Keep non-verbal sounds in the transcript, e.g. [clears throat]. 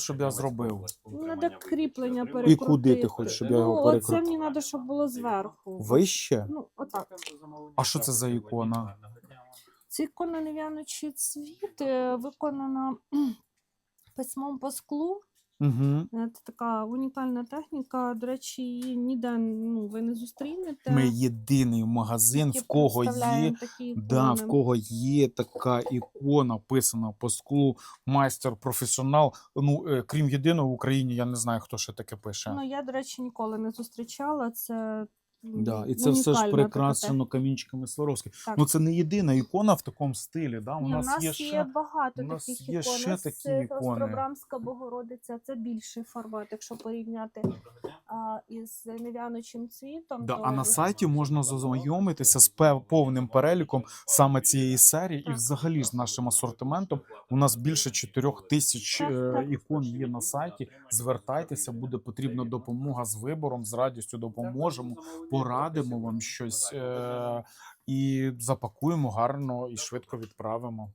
щоб я зробив? Надо кріплення І куди ти хочеш, щоб я його ну, перекрутив? Оце мені треба, щоб було зверху. Вище? Ну, отак. А що це за ікона? Це ікона нев'яночий цвіт, е, виконана кхм, [clears throat] письмом по склу. Угу. Це така унікальна техніка. До речі, її ніде ну, ви не зустрінете. Ми єдиний магазин, в кого є. Да, в кого є така ікона, писана по склу, майстер, професіонал. Ну, е, крім єдиного в Україні, я не знаю, хто ще таке пише. Ну, я, до речі, ніколи не зустрічала. Це Да, і це все ж прикрашено камінчиками Сваровських. Так. Ну це не єдина ікона в такому стилі. Да? У Ні, нас, у нас є ще багато у нас таких є ікон. ще такі це ікони. Острограмська Богородиця, це більший формат, якщо порівняти із нев'яночим цвітом. Да, а на сайті можна зазнайомитися з повним переліком саме цієї серії, і взагалі з нашим асортиментом. У нас більше 4 тисяч Так, е, так. ікон є на сайті. Звертайтеся, буде потрібна допомога з вибором. З радістю допоможемо, порадимо вам щось е- і запакуємо гарно і швидко відправимо.